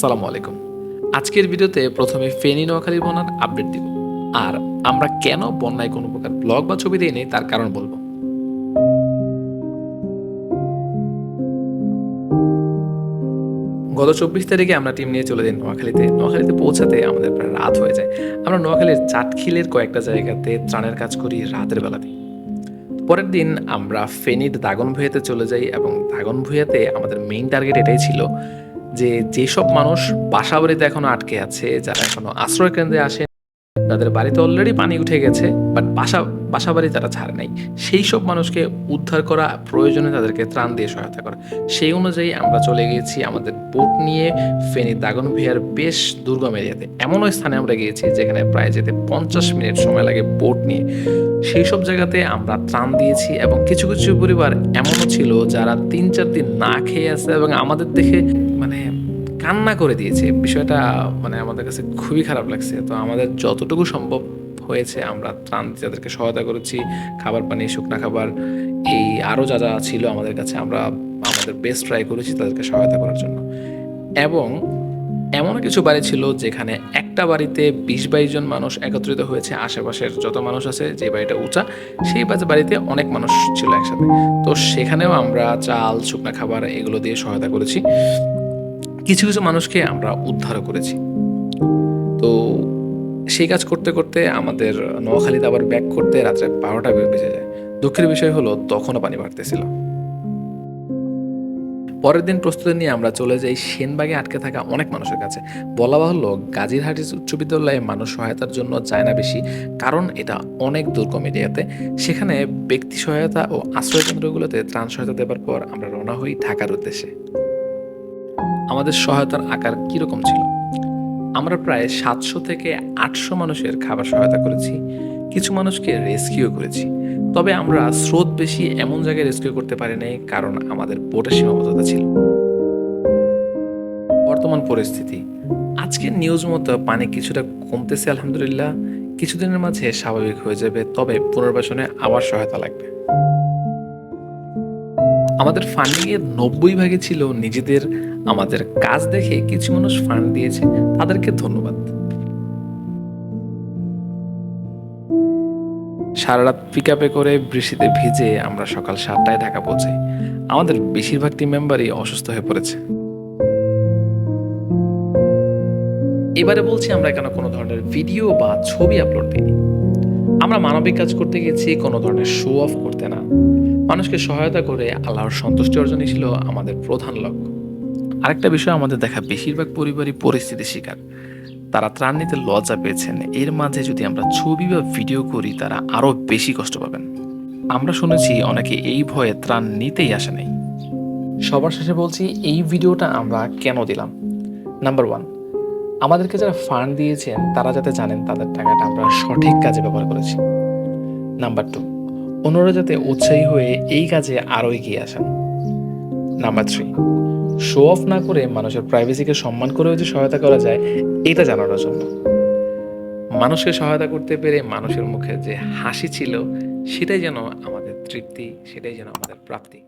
আসসালামু আলাইকুম। আজকের ভিডিওতে প্রথমে ফেনী নোয়াখালীর বন্যার আপডেট দিব। আর আমরা কেন বন্যায় কোনো প্রকার ব্লগ বা ছবি দিইনি তার কারণ বলব। গত চব্বিশ তারিখে আমরা টিম নিয়ে চলে যাই নোয়াখালীতে। নোয়াখালীতে পৌঁছাতে আমাদের প্রায় রাত হয়ে যায়। আমরা নোয়াখালীর চাটখিলের কয়েকটা জায়গাতে ত্রাণের কাজ করি রাতের বেলাতে। পরের দিন আমরা ফেনীর দাগন ভুঁইয়াতে চলে যাই এবং দাগন ভুঁইয়াতে আমাদের মেইন টার্গেট এটাই ছিল যে যেসব মানুষ বাসা বাড়িতে এখনও আটকে আছে, যারা এখনও আশ্রয় কেন্দ্রে আসে তাদের বাড়িতে অলরেডি পানি উঠে গেছে বাট বাসা বাসা বাড়ি তারা ছাড়ে নাই। সেই সব মানুষকে উদ্ধার করা প্রয়োজনে তাদেরকে ত্রাণ দিয়ে সহায়তা করা। সেই অনুযায়ী আমরা চলে গিয়েছি আমাদের বোট নিয়ে ফেনী দাগন ভিয়ার বেশ দুর্গম এরিয়াতে। এমনও স্থানে আমরা গিয়েছি যেখানে প্রায় যেতে পঞ্চাশ মিনিট সময় লাগে বোট নিয়ে। সেই সব জায়গাতে আমরা ত্রাণ দিয়েছি এবং কিছু কিছু পরিবার এমনও ছিল যারা তিন, চার দিন না খেয়ে আছে এবং আমাদের দেখে কান্না করে দিয়েছে। বিষয়টা মানে আমাদের কাছে খুবই খারাপ লাগছে। তো আমাদের যতটুকু সম্ভব হয়েছে, আমরা ত্রাণ দিয়ে তাদেরকে সহায়তা করেছি, খাবার পানি, শুকনা খাবার, এই আরও যা যা ছিল আমাদের কাছে, আমরা আমাদের বেস্ট ট্রাই করেছি তাদেরকে সহায়তা করার জন্য। এবং এমনও কিছু বাড়ি ছিল যেখানে একটা বাড়িতে বিশ বাইশ জন মানুষ একত্রিত হয়েছে, আশেপাশের যত মানুষ আছে, যে বাড়িটা উঁচা, সেই বাড়িতে অনেক মানুষ ছিল একসাথে। তো সেখানেও আমরা চাল, শুকনা খাবার এগুলো দিয়ে সহায়তা করেছি। কিছু কিছু মানুষকে আমরা উদ্ধারও করেছি। তো সেই কাজ করতে করতে আমাদের নোয়াখালীতে আবার ব্যাক করতে রাত্রে বারোটা বেজে যায়। দুঃখের বিষয় হলো তখনও পানি বাড়তেছিল। পরের দিন প্রস্তুতি নিয়ে আমরা চলে যাই সেনবাগে আটকে থাকা অনেক মানুষের কাছে। বলা বাহুল্য গাজীরহাটি উচ্চ বিদ্যালয়ে মানুষ সহায়তার জন্য যায় না বেশি, কারণ এটা অনেক দুর্গম এরিয়াতে। সেখানে ব্যক্তি সহায়তা ও আশ্রয় কেন্দ্রগুলোতে ত্রাণ সহায়তা দেওয়ার পর আমরা রওনা হই ঢাকার উদ্দেশ্যে। আমাদের সহায়তার আকার কীরকম ছিল? আমরা প্রায় সাতশো থেকে আটশো মানুষের খাবার সহায়তা করেছি, কিছু মানুষকে রেস্কিউ করেছি। তবে আমরা স্রোত বেশি এমন জায়গায় রেস্কিউ করতে পারি নাই কারণ আমাদের বোটের সীমাবদ্ধতা ছিল। বর্তমান পরিস্থিতি। আজকের নিউজ মতো পানি কিছুটা কমতেছে আলহামদুলিল্লাহ, কিছুদিনের মাঝে স্বাভাবিক হয়ে যাবে, তবে পুনর্বাসনে আবার সহায়তা লাগবে। আমাদের ফান্ডিং এর নব্বই ভাগে ছিল নিজেদের, আমাদের কাজ দেখে কিছু মানুষ ফান্ড দিয়েছে, তাদেরকে ধন্যবাদ। সারা রাত পিক আপে করে বৃষ্টিতে ভিজে আমরা সকাল সাতটায় ঢাকা পৌঁছাই। আমাদের বেশিরভাগ টিম মেম্বারই অসুস্থ হয়ে পড়েছে। এবারে বলছি আমরা কেন কোনো ধরনের ভিডিও বা ছবি আপলোড দিইনি। আমরা মানবিক কাজ করতে গেছি, কোনো ধরনের শো অফ করতে না। মানুষকে সহায়তা করে আল্লাহর সন্তুষ্টি অর্জনই ছিল আমাদের প্রধান লক্ষ্য। আরেকটা বিষয় আমাদের দেখা, বেশিরভাগ পরিবারই পরিস্থিতি শিকার। তারা ত্রাণ নিতে লজ্জা পেয়েছেন। এর মাঝে যদি আমরা ছবি বা ভিডিও করি, তারা আরও বেশি কষ্ট পাবেন। আমরা শুনেছি অনেকে এই ভয়ে ত্রাণ নিতেই আসে নাই। সবার শেষে বলছি, এই ভিডিওটা আমরা কেন দিলাম? নাম্বার ওয়ান আমাদেরকে যারা ফান্ড দিয়েছেন, তারা যাতে জানেন তাদের টাকাটা আমরা সঠিক কাজে ব্যবহার করেছি। নাম্বার টু অন্যরা যাতে উৎসাহী হয়ে এই কাজে আরও এগিয়ে আসেন। নাম্বার থ্রি শো অফ না করে মানুষের প্রাইভেসিকে সম্মান করেও যে সহায়তা করা যায়, এটা জানানোর জন্য। মানুষকে সহায়তা করতে পেরে মানুষের মুখে যে হাসি ছিল, সেটাই যেন আমাদের তৃপ্তি, সেটাই যেন আমাদের প্রাপ্তি।